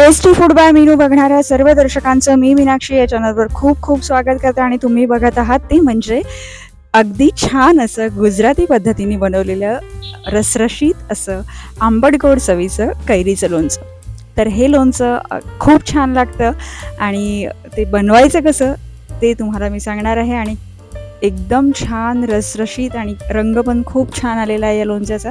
Tasty food by menu बघणाऱ्या सर्व दर्शकांचं मी मीनाक्षी या चॅनलवर खूप खूप स्वागत करते आणि तुम्ही बघत आहात ते म्हणजे अगदी छान असं गुजराती पद्धतीने बनवलेलं रसरशीत असं आंबट गोड चवीचं कैरीचं लोणचं. तर हे लोणचं खूप छान लागतं आणि ते बनवायचं कसं ते तुम्हाला मी सांगणार आहे आणि एकदम छान रसरशीत आणि रंग पण खूप छान आलेला आहे या लोणच्याचा.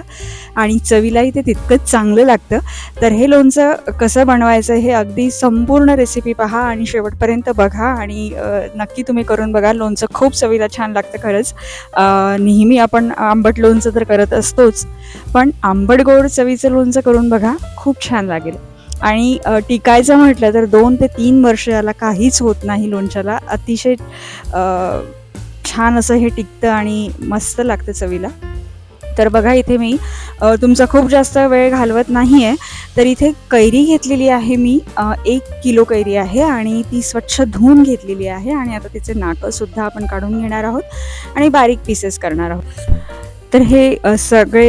आणि चवीलाही ते तितकंच चांगलं लागतं. तर हे लोणचं कसं बनवायचं हे अगदी संपूर्ण रेसिपी पहा आणि शेवटपर्यंत बघा आणि नक्की तुम्ही करून बघा. लोणचं खूप चवीला छान लागतं खरंच. नेहमी आपण आंबट लोणचं तर करत असतोच. पण आंबट गोड चवीचं लोणचं करून बघा खूप छान लागेल. आणि टिकायचं म्हटलं तर दोन ते तीन वर्ष याला काहीच होत नाही लोणच्याला. अतिशय छान असं हे टिकतं आणि मस्त लागतं चवीला. तर बघा इथे मी तुमचा खूप जास्त वेळ घालवत नाही आहे तर इथे कैरी घेतलेली आहे मी एक किलो कैरी आहे आणि ती स्वच्छ धुवून घेतलेली आहे आणि आता तिचे नाकंसुद्धा आपण काढून घेणार आहोत आणि बारीक पीसेस करणार आहोत. तर हे सगळे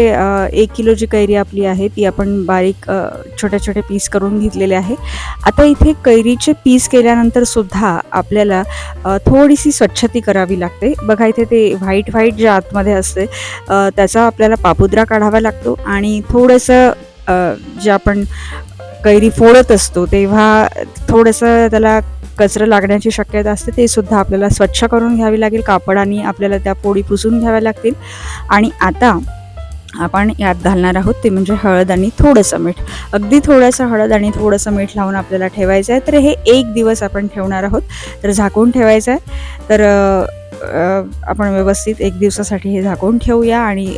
एक किलो जी कैरी आपली आहे ती आपण बारीक छोटे छोटे पीस करून घेतलेले आहे. आता इथे कैरीचे पीस केल्यानंतर सुद्धा आपल्याला थोडीशी स्वच्छती करावी लागते. बघा इथे ते व्हाईट व्हाईट जे आतमध्ये असते त्याचा आपल्याला पापुद्रा काढावा लागतो आणि थोडंसं जे आपण कैरी फोडत असतो तेव्हा थोडंसं त्याला कचरं लागण्याची शक्यता असते ते सुद्धा आपल्याला स्वच्छ करून घ्यावी लागेल कापडाने आपल्याला त्या पोळी पुसून घ्याव्या लागतील. आणि आता आपण यात घालणार आहोत ते म्हणजे हळद आणि थोडंसं मीठ. अगदी थोडंसं हळद आणि थोडंसं मीठ लावून आपल्याला ठेवायचं आहे तर हे एक दिवस आपण ठेवणार आहोत तर झाकून ठेवायचं आहे. तर आपण व्यवस्थित एक दिवसासाठी हे झाकून ठेवूया आणि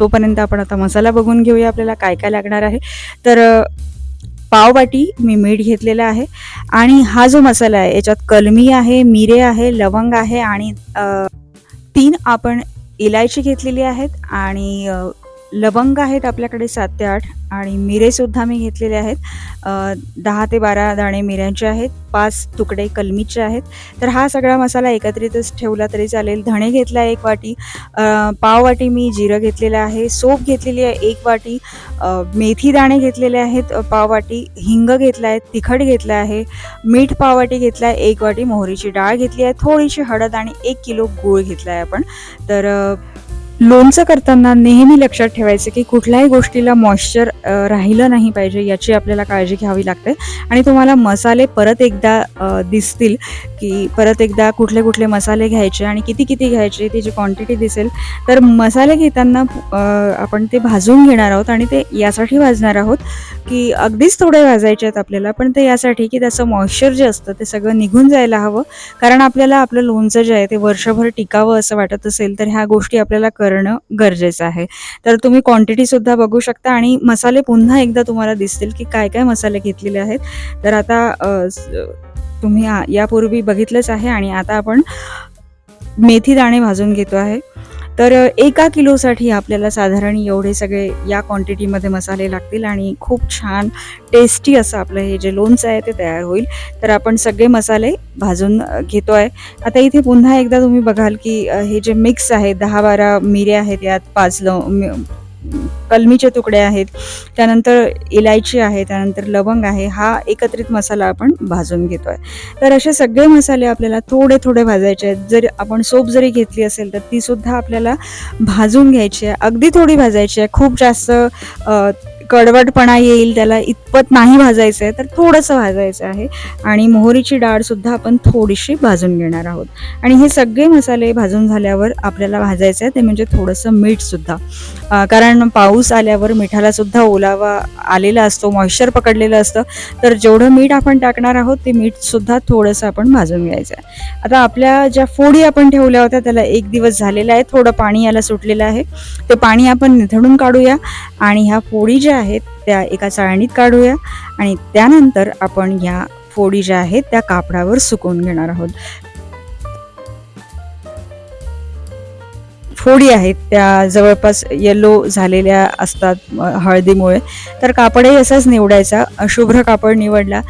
तोपर्यंत आपण आता मसाला बघून घेऊया आपल्याला काय काय लागणार आहे. तर अ, पाववाटी मी मीठ घेतलेलं आहे. आणि हा जो मसाला आहे याच्यात कलमी आहे मिरे आहे लवंग आहे आणि तीन आपण इलायची घेतलेली आहेत आणि लवंग आहेत आपल्याकडे सात ते आठ आणि मिरेसुद्धा मी घेतलेले आहेत. दहा ते बारा दाणे मिऱ्यांचे आहेत पाच तुकडे कलमीचे आहेत. तर हा सगळा मसाला एकत्रितच ठेवला तरी चालेल. धणे घेतला एक वाटी पाव वाटी मी जिरं घेतलेलं आहे सोप घेतलेली आहे एक वाटी मेथी दाणे घेतलेले आहेत पाव वाटी हिंग घेतला आहे तिखट घेतलं आहे मीठ पाव वाटी घेतला आहे एक वाटी मोहरीची डाळ घेतली आहे थोडीशी हळद आणि एक किलो गूळ घेतला आहे आपण. तर लोणचं करताना नेहमी लक्षात ठेवायचं की कुठल्याही गोष्टीला मॉइश्चर राहिलं नाही पाहिजे याची आपल्याला काळजी घ्यावी लागते. आणि तुम्हाला मसाले परत एकदा दिसतील की परत एकदा कुठले कुठले मसाले घ्यायचे आणि किती किती घ्यायचे त्याची क्वांटिटी दिसेल तर मसाले घेताना आपण ते भाजून घेणार आहोत आणि ते यासाठी भाजणार आहोत की अगदीच थोडे भाजायचे आहेत आपल्याला पण ते यासाठी की त्याचं मॉइश्चर जे असतं ते सगळं निघून जायला हवं. कारण आपल्याला आपलं लोणचं जे आहे ते वर्षभर टिकावं असं वाटत असेल तर ह्या गोष्टी आपल्याला करणं गरजेचं आहे. तर तुम्ही क्वांटिटीसुद्धा बघू शकता आणि मसाले पुन्हा एकदा तुम्हाला दिसतील की काय काय मसाले घेतलेले आहेत. तर आता तुम्ही यापूर्वी बघितलंच आहे आणि आता आपण मेथी दाणे भाजून घेतो आहे. तर एका किलोसाठी आपल्याला साधारण एवढे सगळे या क्वांटिटीमध्ये मसाले लागतील आणि खूप छान टेस्टी असं आपलं हे जे लोणचं आहे ते तयार होईल. तर आपण सगळे मसाले भाजून घेतो आहे. आता इथे पुन्हा एकदा तुम्ही बघाल की हे जे मिक्स आहे दहा बारा मिरे आहेत यात पाच लव कलमीचे तुकडे आहेत त्यानंतर इलायची आहे त्यानंतर लवंग आहे हा एकत्रित मसाला आपण भाजून घेतो आहे तर असे सगळे मसाले आपल्याला थोडे थोडे भाजायचे आहेत. जर आपण सोप जरी घेतली असेल तर तीसुद्धा आपल्याला भाजून घ्यायची आहे. अगदी थोडी भाजायची आहे. खूप जास्त कडवटपणा येईल त्याला इतपत नाही भाजायचं आहे तर थोडंसं भाजायचं आहे. आणि मोहरीची डाळ सुद्धा आपण थोडीशी भाजून घेणार आहोत. आणि हे सगळे मसाले भाजून झाल्यावर आपल्याला भाजायचं आहे ते म्हणजे थोडंसं मीठ सुद्धा. कारण पाऊस आल्यावर मिठाला सुद्धा ओलावा आलेला असतो मॉइश्चर पकडलेलं असतं. तर जेवढं मीठ आपण टाकणार आहोत ते मीठ सुद्धा थोडंसं आपण भाजून घ्यायचं आहे. आता आपल्या ज्या फोडी आपण ठेवल्या होत्या त्याला एक दिवस झालेला आहे थोडं पाणी याला सुटलेलं आहे. ते पाणी आपण निथळून काढूया. आणि ह्या फोडी ज्या आहेत त्या एका चाळणीत काढूया आणि त्यानंतर आपण ह्या फोडी ज्या आहेत त्या कापडावर सुकवून घेणार आहोत. फोडी आहेत त्या जवळपास येलो झालेल्या असतात हळदीमुळे. तर कापडही असाच निवडायचा. शुभ्र कापड निवडला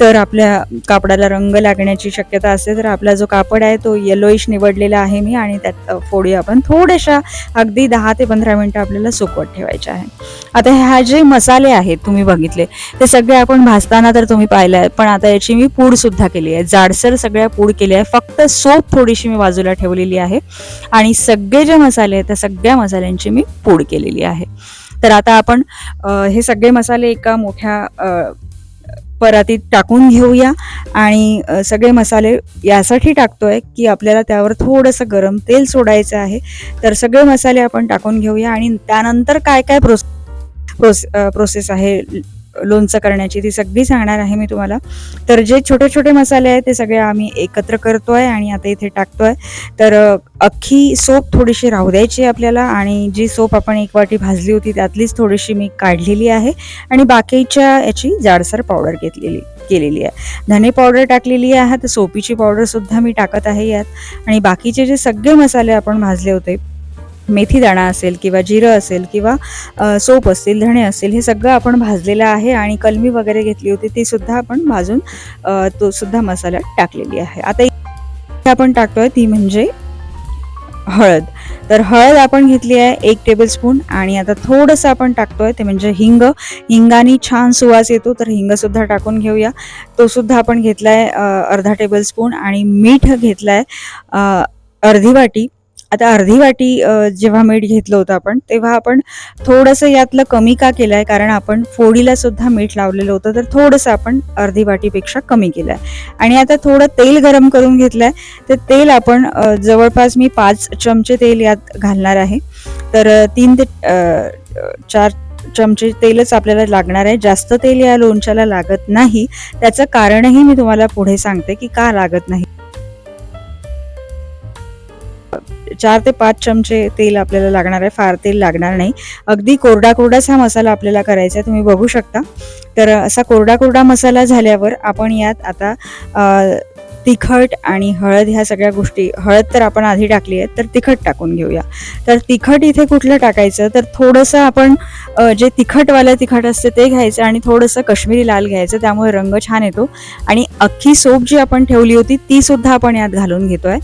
तर आपल्या कापडाला रंग लागण्याची शक्यता असते तर आपला जो कापड आहे तो येलोइश निवडलेला आहे मी आणि त्यात फोडी आपण. थोड्याशा अगदी दहा ते पंधरा मिनटं आपल्याला सुकवत ठेवायच्या आहे आता ह्या जे मसाले आहेत तुम्ही बघितले ते सगळे आपण भाजताना तर तुम्ही पाहिलं आहे पण आता याची मी पूडसुद्धा केली आहे. जाडसर सगळ्या पूड केली आहे फक्त सोप थोडीशी मी बाजूला ठेवलेली आहे आणि सगळे जे मसाले आहेत त्या सगळ्या मसाल्यांची मी पूड केलेली आहे. तर आता आपण हे सगळे मसाले एका मोठ्या परातीत टाकून घेऊया. आणि सगळे मसाले यासाठी टाकतोय की आपल्याला त्यावर थोडंसं गरम तेल सोडायचं आहे. तर सगळे मसाले आपण टाकून घेऊया आणि त्यानंतर काय काय प्रोस प्रोस प्रोसेस आहे? लोणचं करण्याची ती सगळी सांगणार आहे मी तुम्हाला. तर जे छोटे छोटे मसाले आहेत ते सगळे आम्ही एकत्र करतोय आणि आता इथे टाकतोय. तर अख्खी सोप थोडीशी राहू द्यायची आहे आपल्याला आणि जी सोप आपण एक वाटी भाजली होती त्यातलीच थोडीशी मी काढलेली आहे आणि बाकीच्या याची जाडसर पावडर घेतलेली केलेली आहे. धने पावडर टाकलेली आहे तर सोपीची पावडर सुद्धा मी टाकत आहे यात. आणि बाकीचे जे सगळे मसाले आपण भाजले होते मेथी दाणा असेल किंवा जिरं असेल किंवा सोप असतील धणे असतील हे सगळं आपण भाजलेलं आहे आणि कलमी वगैरे घेतली होती ती सुद्धा आपण भाजून तो सुद्धा मसाल्यात टाकलेली आहे. आता आपण टाकतोय ती म्हणजे हळद. तर हळद आपण घेतली आहे एक टेबलस्पून आणि आता थोडंसं आपण टाकतोय ते म्हणजे हिंग. हिंगानी छान सुवास येतो तर हिंग सुद्धा टाकून घेऊया. तो सुद्धा आपण घेतला आहे अर्धा टेबलस्पून आणि मीठ घेतलाय आहे अर्धी वाटी. आता अर्धी वाटी जेव्हा मीठ घेतलं होतं आपण तेव्हा आपण थोडंसं यातलं कमी का केलं आहे कारण आपण फोडीला सुद्धा मीठ लावलेलं होतं तर थोडंसं आपण अर्धी वाटीपेक्षा कमी केलं आहे आणि आता थोडं तेल गरम करून घेतलं आहे ते तेल आपण जवळपास मी पाच चमचे तेल यात घालणार आहे. तर तीन ते चार चमचे तेलच आपल्याला लागणार आहे. जास्त तेल या लोणच्याला लागत नाही. त्याचं कारणही मी तुम्हाला पुढे सांगते की का लागत नाही. चार ते पाच चमचे तेल आपल्याला लागणार आहे. फार तेल लागणार नाही. अगदी कोरडा कोरडाच हा मसाला आपल्याला करायचा आहे. तुम्ही बघू शकता. तर असा कोरडा कोरडा मसाला झाल्यावर आपण यात आता तिखट आणि हळद ह्या सगळ्या गोष्टी हळद तर आपण आधी टाकली आहे तर तिखट टाकून घेऊया. तर तिखट इथे कुठलं टाकायचं? तर थोडंसं आपण जे तिखटवालं तिखट असते ते घ्यायचं आणि थोडंसं कश्मीरी लाल घ्यायचं त्यामुळे रंग छान येतो. आणि अख्खी सोप जी आपण ठेवली होती ती सुद्धा आपण यात घालून घेतोय.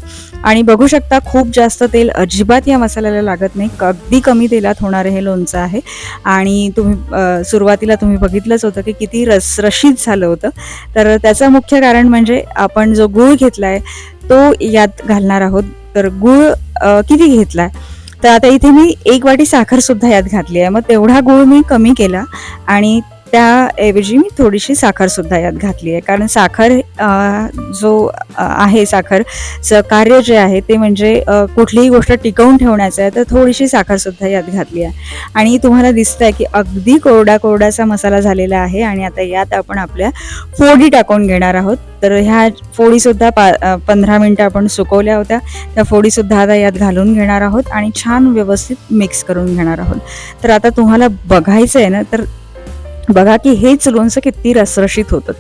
आणि बघू शकता खूप जास्त तेल अजिबात या मसाल्याला लागत नाही. अगदी कमी तेलात होणारं हे लोणचं आहे. आणि तुम्ही सुरुवातीला तुम्ही बघितलंच होतं की किती रसरशीत झालं होतं. तर त्याचं मुख्य कारण म्हणजे आपण जो गूळ घेतलाय तो यात घालणार आहोत. तर गूळ किती किती घेतलाय? तर आता इथे मी एक वाटी साखर सुद्धा यात घातली आहे. मग तेवढा गूळ मी कमी केला आणि त्याऐवजी मी थोडीशी साखरसुद्धा यात घातली आहे. कारण साखर जो आहे साखरचं कार्य जे आहे ते म्हणजे कुठलीही गोष्ट टिकवून ठेवण्याचं आहे तर थोडीशी साखरसुद्धा यात घातली आहे. आणि तुम्हाला दिसतंय की अगदी कोरडा कोरडासा मसाला झालेला आहे आणि आता यात आपण आपल्या फोडी टाकून घेणार आहोत. तर ह्या फोडीसुद्धा पा पंधरा मिनटं आपण सुकवल्या होत्या. त्या फोडीसुद्धा आता यात घालून घेणार आहोत आणि छान व्यवस्थित मिक्स करून घेणार आहोत. तर आता तुम्हाला बघायचं आहे ना तर बघा की हेच लोणचं किती रसरशीत होतं.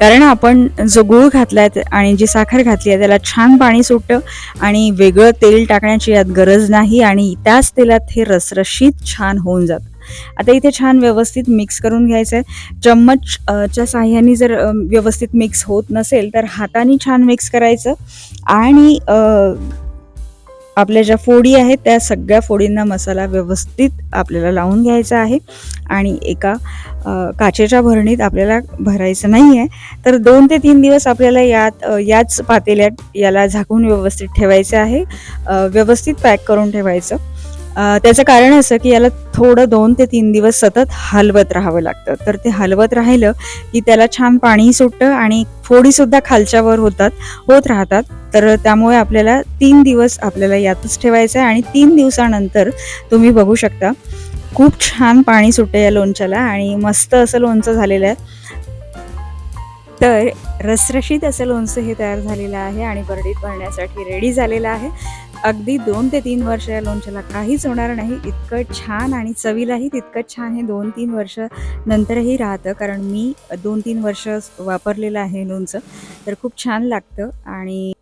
कारण आपण जो गूळ घातलाय आणि जी साखर घातली आहे त्याला छान पाणी सुटतं आणि वेगळं तेल टाकण्याची यात गरज नाही आणि त्याच तेलात हे रसरशीत छान होऊन जातं. आता इथे छान व्यवस्थित मिक्स करून घ्यायचं आहे चम्मच च्या साह्याने जर व्यवस्थित मिक्स होत नसेल तर हाताने छान मिक्स करायचं आणि आपल्या ज्या फोडी आहेत त्या सगळ्या फोडींना मसाला व्यवस्थित आपल्याला लावून घ्यायचा आहे. आणि एका काचेच्या भरणीत आपल्याला भरायचं नाही आहे तर दोन ते तीन दिवस आपल्याला यात याच पातेल्यात याला झाकून व्यवस्थित ठेवायचं आहे. व्यवस्थित पॅक करून ठेवायचं. त्याचं कारण असं की याला थोडं दोन ते तीन दिवस सतत हलवत राहावं लागतं. तर ते हलवत राहिलं की त्याला छान पाणी सुटतं आणि फोडीसुद्धा खालच्यावर होतात होत राहतात. तर त्यामुळे आपल्याला तीन दिवस आपल्याला यातच ठेवायचं आहे आणि तीन दिवसानंतर तुम्ही बघू शकता खूप छान पाणी सुटतं या लोणच्याला आणि मस्त असं लोणचं झालेलं आहे. तर रसरशीत असं लोणचं हे तयार झालेलं आहे आणि बरडीत भरण्यासाठी रेडी झालेलं आहे. अगदी दोन ते तीन वर्ष या लोणच्याला काहीच होणार नाही. इतकं छान आणि चवीलाही तितकं छान हे दोन तीन वर्ष नंतरही राहतं. कारण मी दोन तीन वर्ष वापरलेलं आहे लोणचं. तर खूप छान लागतं आणि